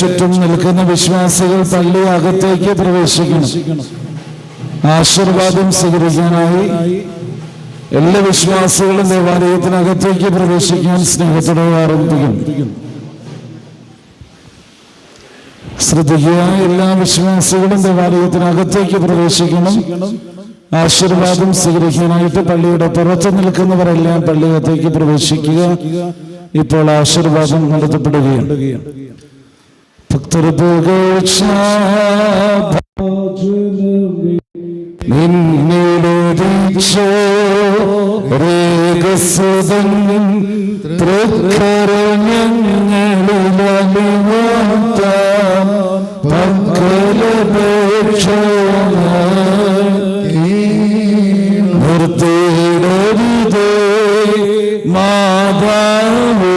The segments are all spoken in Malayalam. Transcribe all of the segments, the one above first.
ചുറ്റും നിൽക്കുന്ന വിശ്വാസികൾ പള്ളി അകത്തേക്ക് പ്രവേശിക്കണം. ആശീർവാദം സ്വീകരിക്കാനായി എല്ലാ വിശ്വാസികളും ദേവാലയത്തിനകത്തേക്ക് പ്രവേശിക്കാൻ സ്നേഹത്തോടെ ആരംഭിക്കും ശ്രദ്ധിക്കുക എല്ലാ വിശ്വാസികളും ദേവാലയത്തിനകത്തേക്ക് പ്രവേശിക്കണം. ആശീർവാദം സ്വീകരിക്കാനായിട്ട് പള്ളിയുടെ പുറത്ത് നിൽക്കുന്നവരെല്ലാം പള്ളിയകത്തേക്ക് പ്രവേശിക്കുക. ഇപ്പോൾ ആശീർവാദം നടത്തപ്പെടുകയാണ്. ഭക്തൃപേക്ഷ നിർത്തിയിടരുതേ മാതാവേ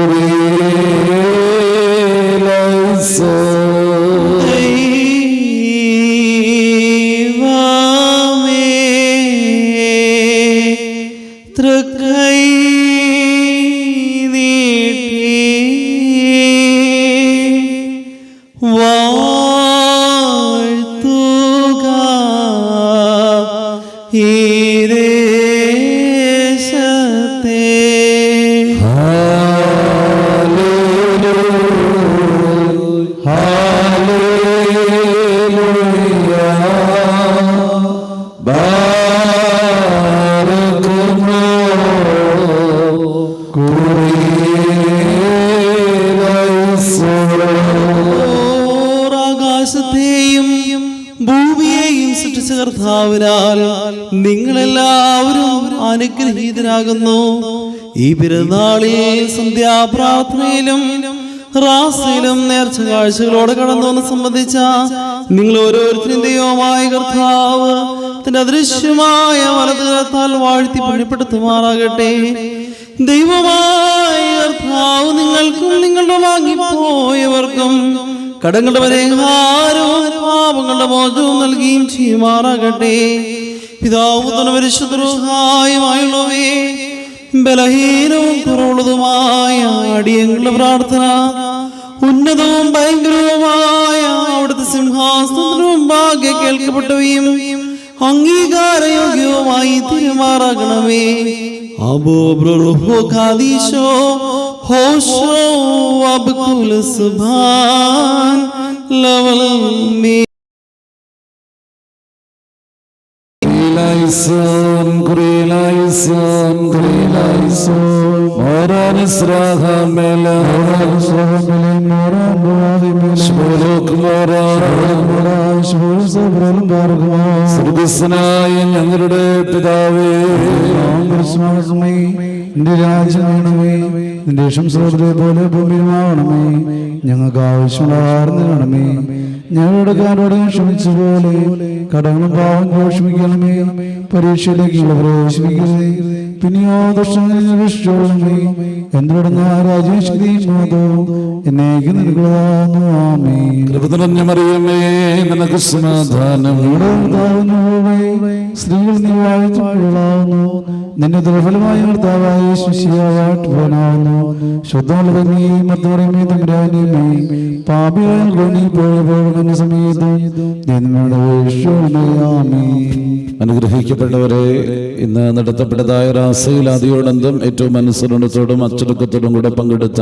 കർത്താവിനാൽ നിങ്ങളെല്ലാവരും അനുഗ്രഹീതരാകുന്നു. ഈ പെരുന്നാളിൽ സന്ധ്യാപ്രാർത്ഥനയിലും റാസിലും നേർച്ച കാഴ്ചകളോടെ കടന്നു സംബന്ധിച്ച നിങ്ങൾ ഓരോരുത്തരും ദൈവമായ കർത്താവ് തന്റെ അദൃശ്യമായ വലതുകരത്താൽ വാഴ്ത്തി പണിപ്പെടുത്തുമാറാകട്ടെ ദൈവമായ കർത്താവ് നിങ്ങൾക്കും നിങ്ങളുടെ വാങ്ങിപ്പോയവർക്കും കടങ്ങളുടെ പരിഹാരവും പാപങ്ങളുടെ മോചനവും നൽകുകയും ചെയ്യുമാറാകട്ടെ. പിതാവ് തന്നെ പരിശുദ്ധഹായുമായുള്ളവേ ബലഹീനവും കുറവുള്ളതുമായ അടിയങ്ങളുടെ പ്രാർത്ഥന ഉന്നതവും ഭയങ്കരവുമായ അവിടുത്തെ സിംഹാസനവും ഭാഗ്യ കേൾക്കപ്പെട്ടവയും അംഗീകാരയോഗ്യവുമായി തിരുമാറാകണമേ. അബോ പ്രഭോ ഖാദീശോ ഹോഷോ അബ്കുൽ സുബാൻ ലവൽ മീ Kurilaison, Kurilaison, Kurilaison, Moran Israha Mela, Shmuluk Moran, സ്വർഗസ്സനായ ഞങ്ങളുടെ പിതാവേ നിന്റെ രാജ്യം വേണമേ. നിന്റെ സ്വർഗത്തിലെ പോലെ ഭൂമിയുമാവണമേ ഞങ്ങൾക്ക് ആവശ്യമുള്ള ആഹാരം നൽകണമേ ഞങ്ങളുടെ കാരോട് ക്ഷമിച്ചതുപോലെ കടങ്ങളും പാവം ക്ഷമിക്കണമേ പരീക്ഷയിലേക്ക് പ്രവേശിപ്പിക്കണമേ പിന്നെയോ ദുഷ്ടങ്ങളിൽ രക്ഷിച്ചോളണമേ എന്തുടങ്ങ രാജേശ്വരിയും നിനക്ക് സമാധാനം. നിന്റെ ദുർബലമായ കർത്താവായ ശിശിയാവാട്ടുവാനാവുന്നു അനുഗ്രഹിക്കപ്പെട്ടവരെ ഇന്ന് നടത്തപ്പെട്ടതായ രാസയിലാദിയോടന്തം ഏറ്റവും അനുസരണത്തോടും അച്ചടക്കത്തോടും കൂടെ പങ്കെടുത്ത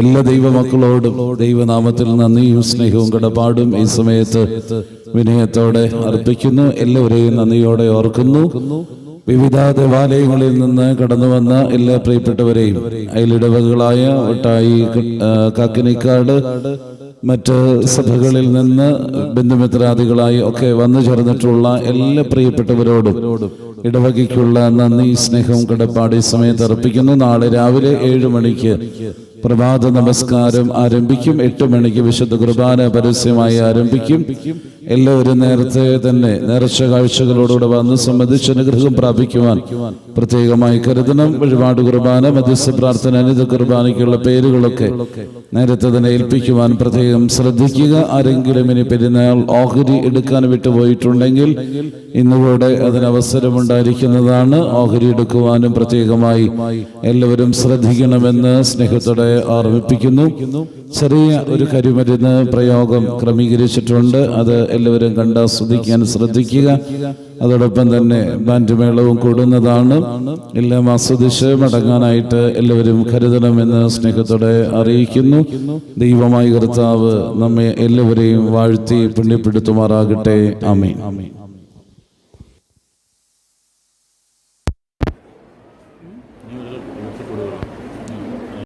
എല്ലാ ദൈവമക്കളോടും ദൈവനാമത്തിൽ നന്ദിയും സ്നേഹവും കടപ്പാടും ഈ സമയത്ത് വിനയത്തോടെ അർപ്പിക്കുന്നു. എല്ലാവരെയും നന്ദിയോടെ ഓർക്കുന്നു. വിവിധ ദേവാലയങ്ങളിൽ നിന്ന് കടന്നു വന്ന എല്ലാ പ്രിയപ്പെട്ടവരെയും അയലിടവകളായ ഒട്ടായി കാക്കിനിക്കാട് മറ്റ് സഭകളിൽ നിന്ന് ബന്ധുമിത്രാദികളായി ഒക്കെ വന്നു ചേർന്നിട്ടുള്ള എല്ലാ പ്രിയപ്പെട്ടവരോടും ഇടവകയ്ക്കുള്ള നന്ദി സ്നേഹവും കടപ്പാട് സമയത്ത് അർപ്പിക്കുന്നു. നാളെ രാവിലെ ഏഴ് മണിക്ക് പ്രഭാത നമസ്കാരം ആരംഭിക്കും. എട്ട് മണിക്ക് വിശുദ്ധ കുർബാന പരസ്യമായി ആരംഭിക്കും. എല്ലാവരും നേരത്തെ തന്നെ നേർച്ച കാഴ്ചകളോടുകൂടെ വന്ന് സംബന്ധിച്ച് അനുഗ്രഹം പ്രാപിക്കുവാൻ പ്രത്യേകമായി കരുതണം. വഴിപാട് കുർബാന മധ്യസ്ഥ പ്രാർത്ഥന അനിത കുർബാനയ്ക്കുള്ള പേരുകളൊക്കെ നേരത്തെ തന്നെ ഏൽപ്പിക്കുവാൻ പ്രത്യേകം ശ്രദ്ധിക്കുക. ആരെങ്കിലും ഇനി പെരുന്നാൾ ഓഹരി എടുക്കാൻ വിട്ടുപോയിട്ടുണ്ടെങ്കിൽ ഇന്നുകൂടെ അതിനവസരമുണ്ടായിരിക്കുന്നതാണ്. ഓഹരി എടുക്കുവാനും പ്രത്യേകമായി എല്ലാവരും ശ്രദ്ധിക്കണമെന്ന് സ്നേഹത്തോടെ ഓർമ്മിപ്പിക്കുന്നു. ചെറിയ ഒരു കരിമരുന്ന് പ്രയോഗം ക്രമീകരിച്ചിട്ടുണ്ട്. അത് എല്ലാവരും കണ്ടാസ്വദിക്കാൻ ശ്രദ്ധിക്കുക. അതോടൊപ്പം തന്നെ ബാൻഡ് മേളവും കൂടുന്നതാണ്. എല്ലാം ആസ്വദിച്ച് മടങ്ങാനായിട്ട് എല്ലാവരും കരുതണമെന്ന് സ്നേഹത്തോടെ അറിയിക്കുന്നു. ദൈവമായി കർത്താവ് നമ്മെ എല്ലാവരെയും വാഴ്ത്തി പുണ്യപ്പെടുത്തുമാറാകട്ടെ. ആമേ